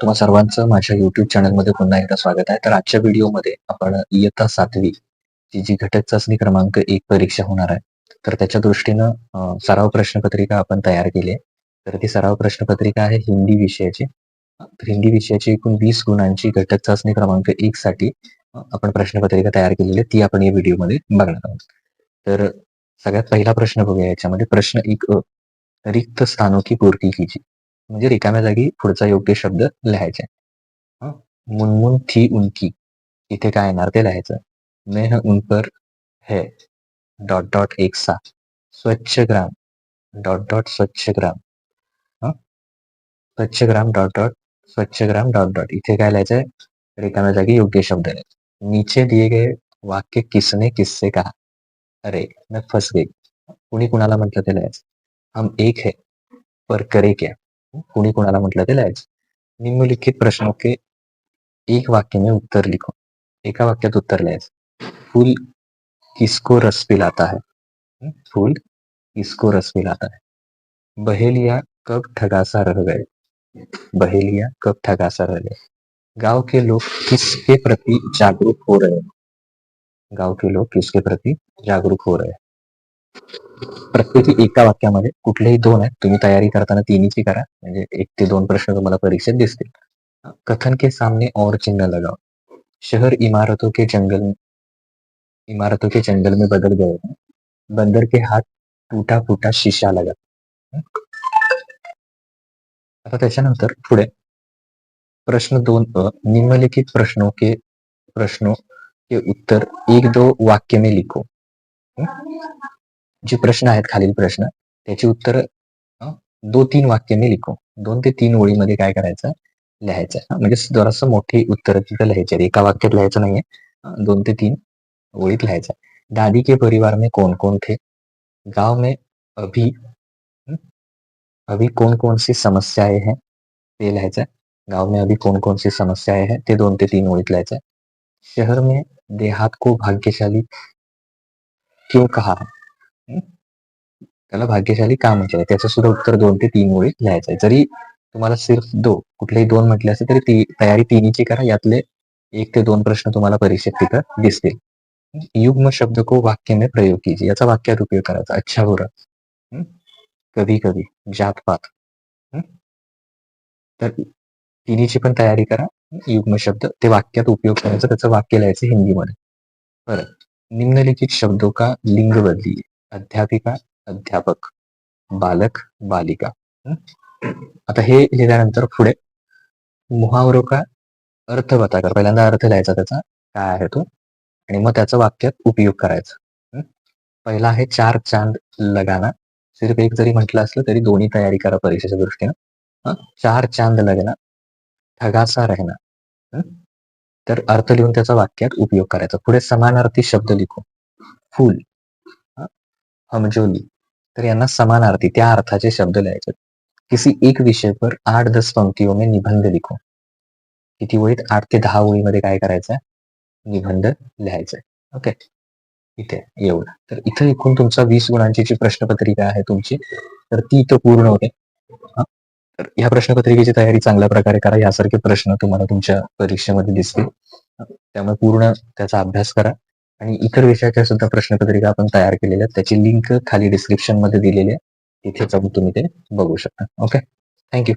तुम्हा सर्वांचं माझ्या युट्यूब चॅनलमध्ये पुन्हा एकदा स्वागत आहे. तर आजच्या व्हिडिओमध्ये आपण इयत्ता सातवी जी जी घटक चाचणी क्रमांक एक परीक्षा होणार आहे. तर त्याच्या दृष्टीनं सराव प्रश्नपत्रिका आपण तयार केली आहे. तर ती सराव प्रश्नपत्रिका आहे हिंदी विषयाची. तर हिंदी विषयाची एकूण वीस गुणांची घटक चाचणी क्रमांक एक साठी आपण प्रश्नपत्रिका तयार केलेली आहे. ती आपण या व्हिडिओमध्ये बघणार आहोत. तर सगळ्यात पहिला प्रश्न बघूया याच्यामध्ये प्रश्न एक रिक्त स्थानों की पूर्ती कीजिए. म्हणजे रिकाम्या जागी पुढचा योग्य शब्द लिहायचा. मुनमुन थी उनकी. इथे काय येणार ते लिहायचं. मेह उन पर है. डॉट डॉट एक सा. स्वच्छ ग्राम. डॉट डॉट स्वच्छ ग्राम. स्वच्छ ग्राम डॉट डॉट. स्वच्छ ग्राम डॉट डॉट. इथे काय लिहायचंय? रिकाम्या जागी योग्य शब्द लिहायचे. नीचे दिए गए वाक्य किसने किससे कहा? अरे मैं फंस गई. कुणी कुणाला म्हटलं ते लिहायचं. हम एक है. पर करे क्या? कुणी कुणाला म्हटलं ते लिहायचं. निम्नलिखित प्रश्नों के एक वाक्य में उत्तर लिखो एका वाक्यात उत्तर लिहायचं. फूल किसको रस पिलाता है. फूल किसको रस पिलाता है. बहेलिया कब ठगासा रह गए बहेलिया कब ठगासा रह गए. गाँव के लोग किसके प्रति जागरूक हो रहे हैं गाँव के लोग किसके प्रति जागरूक हो रहे हैं. प्रत्येकी एका वाक्यामध्ये कुठलेही दोन आहेत, तुम्ही तयारी करताना तिन्हीची करा म्हणजे एक ते दोन प्रश्न तुम्हाला परीक्षेत दिसतील. कथन के सामने और चिन्ह लगाओ शहर इमारतों के जंगल इमारतों के जंगल में बदल गए. बंदर के हाथ टूटा फूटा शीशा लगा आता त्याच्यानंतर पुढे प्रश्न 2 अ, निम्नलिखित प्रश्नों के प्रश्नों के उत्तर एक दो वाक्य में लिखो. जे प्रश्न आहेत खालील प्रश्न, त्याची उत्तर दो तीन वाक्य में लिखो दोन ते तीन ओळीमध्ये काय करायचं लिहायचं. म्हणजे जरासं मोठी उत्तर तिथं लिहायची. एका वाक्यात लिहायचं नाहीये. दोन ते तीन ओळीत लिहायचं दादी के परिवार में कौन कौन थे गाँव में अभी अभी कौन कौन सी समस्याएँ हैं ते लिहायचं. गाँव में अभी कौन कौन सी समस्याएँ हैं ते दोन ते तीन ओळीत लिहायचं शहर में देहात को भाग्यशाली क्यों कहा. त्याला भाग्यशाली का म्हटलं त्याचं सुद्धा उत्तर दोन ते तीन ओळीत लिहायचं आहे. जरी तुम्हाला सिर्फ दो कुठलेही दोन म्हटले असते तरी ती तयारी तिन्हीची करा. यातले एक ते दोन प्रश्न तुम्हाला परीक्षेत तिथं दिसतील. युग्म शब्द को वाक्य में प्रयोग कीजिए. याचा वाक्यात उपयोग करायचा. अच्छा बोरा. कधी कधी. जातपात. तर तिन्हीची पण तयारी करा. युग्म शब्द ते वाक्यात उपयोग करायचा. त्याचं वाक्य लिहायचं हिंदीमध्ये. परत निम्नलिखित शब्दों का लिंग बदलिए अध्यापिका अध्यापक बालक बालिका. आता हे लिहिल्यानंतर पुढे मुहावरो का अर्थ बताकर पहिल्यांदा अर्थ लिहायचा त्याचा. काय आहे तो? आणि मग त्याचा वाक्यात उपयोग करायचा. पहिला आहे चार चांद लगाना. सिर्फ एक जरी म्हटलं असलं तरी दोन्ही तयारी करा परीक्षेच्या दृष्टीनं. चार चांद लगना ठगासा रहना. तर अर्थ लिहून त्याचा वाक्यात उपयोग करायचा. पुढे समानार्थी शब्द लिखो. फूल. हमजोली तर यांना समानार्थी त्या अर्थाचे शब्द लिहायचे. किसी एक विषय पर आठ दस पंक्तियों में निबंध लिखो किती ओळीत आठ ते दहा ओळीमध्ये काय करायचं निबंध लिहायचा आहे. ओके. इथे एवढं. तर इथं एकूण तुमचा वीस गुणांची जी प्रश्नपत्रिका आहे तुमची तर ती इथं पूर्ण होते. तर ह्या प्रश्नपत्रिकेची तयारी चांगल्या प्रकारे करा. यासारखे प्रश्न तुम्हाला तुमच्या परीक्षेमध्ये दिसतील. त्यामुळे पूर्ण त्याचा अभ्यास करा आणि इतर विषयाच्या सुद्धा प्रश्नपत्रिका आपण तयार केलेल्या त्याची लिंक खाली डिस्क्रिप्शनमध्ये दिलेली आहे. तिथे जाऊन तुम्ही ते बघू शकता. ओके. Thank you.